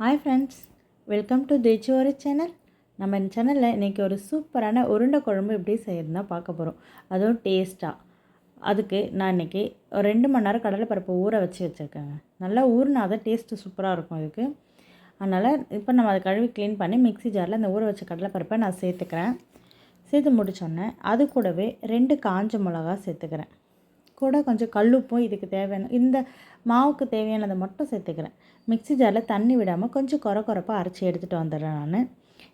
Hi friends welcome to தேச்சோரி channel நம்ம இந்த சேனலில் இன்றைக்கி ஒரு சூப்பரான உருண்டை குழம்பு எப்படி செய்யறதுனா பார்க்க போகிறோம் அதுவும் டேஸ்ட்டாக அதுக்கு நான் இன்றைக்கி ஒரு ரெண்டு மணி நேரம் கடலைப்பருப்பு ஊற வச்சு வச்சுருக்கேங்க. நல்லா ஊறினா தான் டேஸ்ட்டு சூப்பராக இருக்கும் இதுக்கு. அதனால் இப்போ நம்ம அதை கழுவி க்ளீன் பண்ணி மிக்ஸி ஜாரில் அந்த ஊற வச்ச கடலைப்பருப்பை நான் சேர்த்துக்கிறேன். சேர்த்து முடித்தோடனே அது கூடவே ரெண்டு காஞ்ச மிளகா சேர்த்துக்கிறேன். கூட கொஞ்சம் கல்லுப்பும் இதுக்கு தேவையான இந்த மாவுக்கு தேவையானதை மட்டும் சேர்த்துக்கிறேன். மிக்ஸி ஜாரில் தண்ணி விடாமல் கொஞ்சம் குறை குறைப்பாக அரைச்சி எடுத்துகிட்டு வந்துடுறேன் நான்.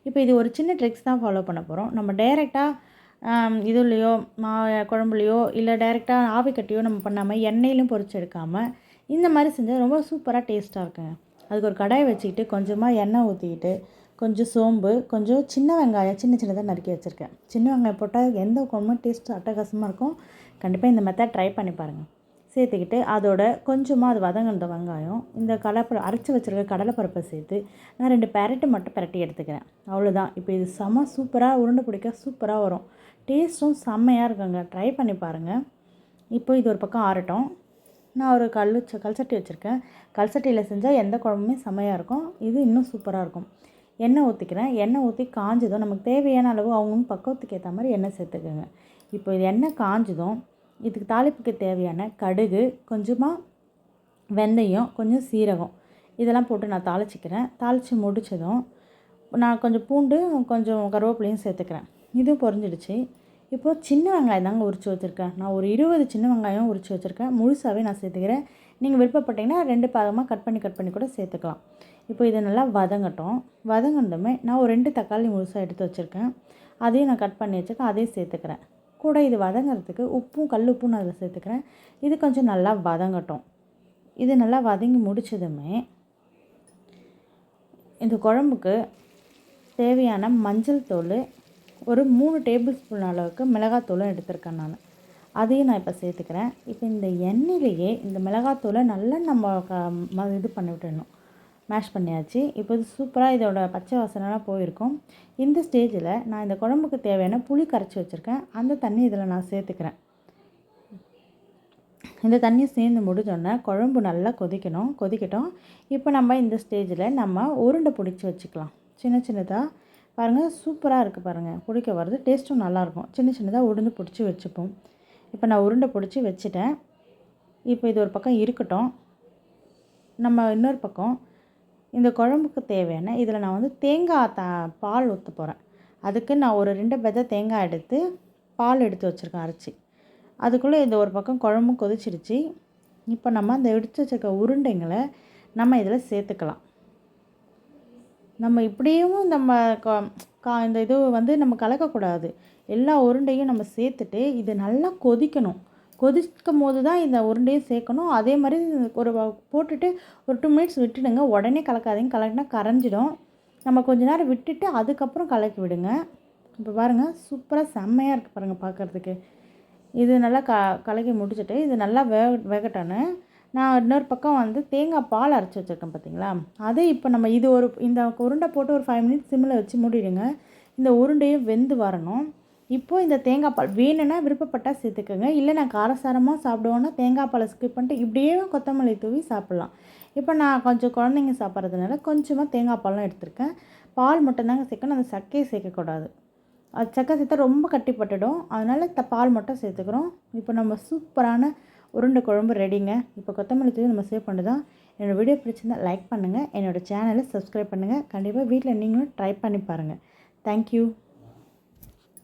இப்போ இது ஒரு சின்ன ட்ரிக்ஸ் தான் ஃபாலோ பண்ண போகிறோம் நம்ம டைரெக்டாக இதுலேயோ மா குழம்புலையோ இல்லை டைரெக்டாக ஆவி கட்டியோ நம்ம பண்ணாமல் எண்ணெயிலும் பொறிச்சு எடுக்காமல் இந்த மாதிரி செஞ்சால் ரொம்ப சூப்பராக டேஸ்ட்டாக இருக்குங்க. அதுக்கு ஒரு கடாயை வச்சுக்கிட்டு கொஞ்சமாக எண்ணெய் ஊற்றிக்கிட்டு கொஞ்சம் சோம்பு கொஞ்சம் சின்ன வெங்காயம் சின்ன சின்னதாக நறுக்கி வச்சுருக்கேன். சின்ன வெங்காயம் போட்டால் எந்த குழம்பும் டேஸ்ட்டு அட்டகாசமாக இருக்கும். கண்டிப்பாக இந்த மெத்தட் ட்ரை பண்ணி பாருங்கள் சேர்த்துக்கிட்டு அதோட கொஞ்சமாக அது வதங்கின வெங்காயம் இந்த கடலை அரைச்சி வச்சுருக்க கடலைப்பருப்பை சேர்த்து நான் ரெண்டு பெரட்டு மட்டும் பெரட்டி எடுத்துக்கிறேன். அவ்வளோதான் இப்போ இது செம்ம சூப்பராக உருண்டை பிடிக்க சூப்பராக வரும். டேஸ்ட்டும் செம்மையாக இருக்குங்க. ட்ரை பண்ணி பாருங்கள் இப்போ இது ஒரு பக்கம் ஆறட்டும். நான் ஒரு கல் கல்சட்டி வச்சுருக்கேன். கல்சட்டியில் செஞ்சால் எந்த குழம்புமே செம்மையாக இருக்கும். இது இன்னும் சூப்பராக இருக்கும். எண்ணெய் ஊற்றிக்கிறேன் எண்ணெய் ஊற்றி காஞ்சதும் நமக்கு தேவையான அளவு அவங்கவுங்க பக்குவத்துக்கு ஏற்ற மாதிரி எண்ணெய் சேர்த்துக்கோங்க. இப்போ இது எண்ணெய் காஞ்சதும் இதுக்கு தாளிப்புக்கு தேவையான கடுகு கொஞ்சமாக வெந்தயம் கொஞ்சம் சீரகம் இதெல்லாம் போட்டு நான் தாளிச்சிக்கிறேன். தாளித்து முடித்ததும் நான் கொஞ்சம் பூண்டு கொஞ்சம் கருவேப்பிலையும் சேர்த்துக்கிறேன். இதுவும் பொறிஞ்சிடுச்சு இப்போது சின்ன வெங்காயம் தாங்க உரித்து வச்சுருக்கேன். நான் ஒரு இருபது சின்ன வெங்காயம் உரித்து வச்சுருக்கேன். முழுசாகவே நான் சேர்த்துக்கிறேன். நீங்கள் விருப்பப்பட்டீங்கன்னா ரெண்டு பாகமாக கட் பண்ணி கட் பண்ணி கூட சேர்த்துக்கலாம். இப்போ இதை நல்லா வதங்கட்டும். வதங்கினதுமே நான் ஒரு ரெண்டு தக்காளி முழுசாக எடுத்து வச்சுருக்கேன். அதையும் நான் கட் பண்ணி வச்சுருக்கேன். அதையும் சேர்த்துக்கிறேன். கூட இது வதங்கிறதுக்கு உப்பும் கல் உப்பும் நான் அதில் சேர்த்துக்கிறேன். இது கொஞ்சம் நல்லா வதங்கட்டும். இது நல்லா வதங்கி முடிச்சதுமே இந்த குழம்புக்கு தேவையான மஞ்சள் தூள் ஒரு மூணு டேபிள் ஸ்பூன் அளவுக்கு மிளகாத்தூளும் எடுத்திருக்கேன் நான். அதையும் நான் இப்போ சேர்த்துக்கிறேன். இப்போ இந்த எண்ணெயிலேயே இந்த மிளகாத்தூளை நல்லா நம்ம க இது பண்ணி விட்டுடணும். மேஷ் பண்ணியாச்சு. இப்போ இது சூப்பராக இதோட பச்சை வாசனைலாம் போயிருக்கும். இந்த ஸ்டேஜில் நான் இந்த குழம்புக்கு தேவையான புளி கரைச்சி வச்சுருக்கேன். அந்த தண்ணி இதில் நான் சேர்த்துக்கிறேன். இந்த தண்ணி சேர்ந்து முடிஞ்சோடனே குழம்பு நல்லா கொதிக்கணும். கொதிக்கட்டும். இப்போ நம்ம இந்த ஸ்டேஜில் நம்ம உருண்டை பிடிச்சி வச்சுக்கலாம். சின்ன சின்னதாக பாருங்கள் சூப்பராக இருக்குது பாருங்கள் பிடிக்க வர்றது டேஸ்ட்டும் நல்லாயிருக்கும். சின்ன சின்னதாக உருண்டு பிடிச்சி வச்சுப்போம். இப்போ நான் உருண்டை பிடிச்சி வச்சுட்டேன். இப்போ இது ஒரு பக்கம் இருக்கட்டும். நம்ம இன்னொரு பக்கம் இந்த குழம்புக்கு தேவையான இதில் நான் வந்து தேங்காய் த பால் ஊற்ற போகிறேன் அதுக்கு நான் ஒரு ரெண்டு பெதை தேங்காய் எடுத்து பால் எடுத்து வச்சுருக்கேன் அரைச்சி. அதுக்குள்ளே இந்த ஒரு பக்கம் குழம்பும் கொதிச்சிருச்சு இப்போ நம்ம அந்த எடுத்து வச்சுருக்க உருண்டைங்களை நம்ம இதில் சேர்த்துக்கலாம். நம்ம இப்படியும் நம்ம கா இந்த இது வந்து நம்ம கலக்கக்கூடாது. எல்லா உருண்டையும் நம்ம சேர்த்துட்டு இது நல்லா கொதிக்கணும். கொதிக்கும் போது தான் இந்த உருண்டையும் சேர்க்கணும். அதே மாதிரி ஒரு போட்டுட்டு ஒரு டூ மினிட்ஸ் விட்டுடுங்க. உடனே கலக்காதீங்க. கலக்கினா கரைஞ்சிடும். நம்ம கொஞ்ச நேரம் விட்டுட்டு அதுக்கப்புறம் கலக்கி விடுங்க. இப்போ பாருங்கள் சூப்பராக செம்மையாக இருக்குது பாருங்கள் பார்க்குறதுக்கு இது நல்லா க கலக்கி முடிச்சுட்டு இது நல்லா வே வேகட்டோன்னு நான் இன்னொரு பக்கம் வந்து தேங்காய் பால் அரைச்சி வச்சுருக்கேன் பார்த்தீங்களா அதே இப்போ நம்ம இது ஒரு இந்த உருண்டை போட்டு ஒரு ஃபைவ் மினிட்ஸ் சிம்மில் வச்சு மூடிடுங்க. இந்த உருண்டையும் வெந்து வரணும். இப்போது இந்த தேங்காய் பால் வேணும்னா விருப்பப்பட்டால் சேர்த்துக்கோங்க. இல்லை நான் காரசாரமாக சாப்பிடுவோன்னா தேங்காய் பாலை ஸ்கிப் பண்ணிட்டு இப்படியே கொத்தமல்லி தூவி சாப்பிட்லாம். இப்போ நான் கொஞ்சம் குழந்தைங்க சாப்பிட்றதுனால கொஞ்சமாக தேங்காய் பாலும் எடுத்திருக்கேன். பால் மட்டும்தாங்க சேர்க்கணும். அந்த சக்கையை சேர்க்கக்கூடாது. அது சக்கை சேர்த்தா ரொம்ப கட்டிப்பட்டுடும். அதனால் த பால் மட்டும் சேர்த்துக்கிறோம். இப்போ நம்ம சூப்பரான உருண்டை குழம்பு ரெடிங்க இப்போ கொத்தமல்லி தூவி நம்ம சேவ் பண்ணி தான் என்னோடய வீடியோ பிடிச்சிருந்தா லைக் பண்ணுங்கள் என்னோடய சேனலை சப்ஸ்கிரைப் பண்ணுங்கள் கண்டிப்பாக வீட்டில் நீங்களும் ட்ரை பண்ணி பாருங்கள் தேங்க்யூ